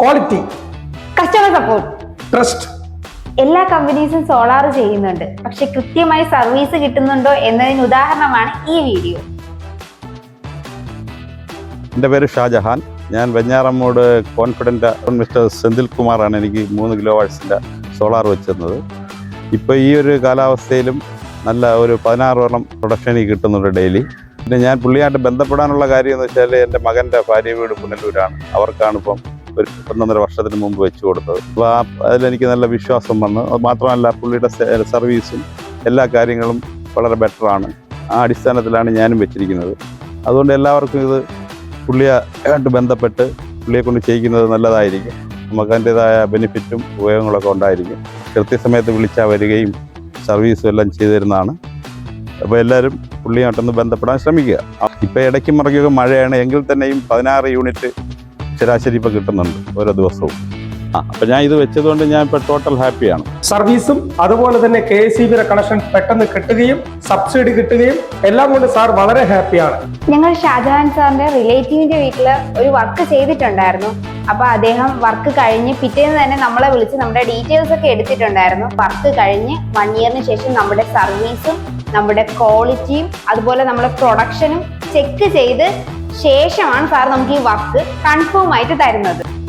Quality customer support trust എല്ലാ കമ്പനീസും solar ചെയ്യുന്നുണ്ട്. പക്ഷെ കൃത്യമായി സർവീസ് കിട്ടുന്നുണ്ടോ എന്നതിന് ഉദാഹരണമാണ് ഈ വീഡിയോ എന്റെ പേര് ഷാജഹാൻ. ഞാൻ വെഞ്ഞാറമ്മോട് കോൺഫിഡന്റ് മിസ്റ്റർ സെന്തിൽ കുമാറാണ് എനിക്ക് മൂന്ന് കിലോ വാട്ട്സിന്റെ സോളാർ വെച്ചിരുന്നത്. ഇപ്പോൾ ഈ ഒരു കാലാവസ്ഥയിലും നല്ല ഒരു പതിനാറോളം പ്രൊഡക്ഷൻ എനിക്ക് കിട്ടുന്നുണ്ട് ഡെയിലി പിന്നെ ഞാൻ പുള്ളിയായിട്ട് ബന്ധപ്പെടാനുള്ള കാര്യം എന്ന് വെച്ചാൽ എന്റെ മകന്റെ ഭാര്യ വീട് പുനലൂരാണ്. അവർക്കാണ് ഇപ്പം ഒരു ഒന്നൊന്നര വർഷത്തിന് മുമ്പ് വെച്ച് കൊടുത്തത്. അപ്പോൾ ആ അതിലെനിക്ക് നല്ല വിശ്വാസം വന്നു. അത് മാത്രമല്ല പുള്ളിയുടെ സർവീസും എല്ലാ കാര്യങ്ങളും വളരെ ബെറ്ററാണ് ആ അടിസ്ഥാനത്തിലാണ് ഞാനും വെച്ചിരിക്കുന്നത്. അതുകൊണ്ട് എല്ലാവർക്കും ഇത് പുള്ളിയായിട്ട് ബന്ധപ്പെട്ട് പുള്ളിയെ കൊണ്ട് ചെയ്യിക്കുന്നത് നല്ലതായിരിക്കും. നമുക്ക് അതിന്റെതായ ബെനിഫിറ്റും ഉപയോഗങ്ങളൊക്കെ ഉണ്ടായിരിക്കും. കൃത്യസമയത്ത് വിളിച്ചാൽ വരികയും സർവീസും എല്ലാം ചെയ്തു തരുന്നതാണ് അപ്പോൾ എല്ലാവരും പുള്ളിയായിട്ടൊന്ന് ബന്ധപ്പെടാൻ ശ്രമിക്കുക. ഇപ്പോൾ ഇടയ്ക്ക് മറക്കൊക്കെ മഴയാണ്. എങ്കിൽ തന്നെയും പതിനാറ് യൂണിറ്റ് ശരാശരി ഇപ്പോൾ കിട്ടുന്നുണ്ട് ഓരോ ദിവസവും. ആ അപ്പോൾ ഞാൻ ഇത് വെച്ചതുകൊണ്ട് ഞാൻ ഇപ്പോൾ ടോട്ടൽ ഹാപ്പിയാണ് സർവീസും അതുപോലെ തന്നെ കെ എസ് സി ബിയുടെ കണക്ഷൻ പെട്ടെന്ന് കിട്ടുകയും സബ്സിഡി കിട്ടുകയും എല്ലാം കൊണ്ട് സാർ വളരെ ഹാപ്പിയാണ് ഞങ്ങൾ ഷാജഹാൻ സാറിന്റെ റിലേറ്റീവിന്റെ വീട്ടിൽ ഒരു വർക്ക് ചെയ്തിട്ടുണ്ടായിരുന്നു. അപ്പൊ അദ്ദേഹം വർക്ക് കഴിഞ്ഞ് പിറ്റേന്ന് തന്നെ നമ്മളെ വിളിച്ച് നമ്മുടെ ഡീറ്റെയിൽസ് ഒക്കെ എടുത്തിട്ടുണ്ടായിരുന്നു. വർക്ക് കഴിഞ്ഞ് വൺ ഇയറിന് ശേഷം നമ്മുടെ സർവീസും നമ്മുടെ ക്വാളിറ്റിയും അതുപോലെ നമ്മുടെ പ്രൊഡക്ഷനും ചെക്ക് ചെയ്ത് ശേഷമാണ് സാർ നമുക്ക് ഈ വർക്ക് കൺഫേം ആയിട്ട് തരുന്നത്.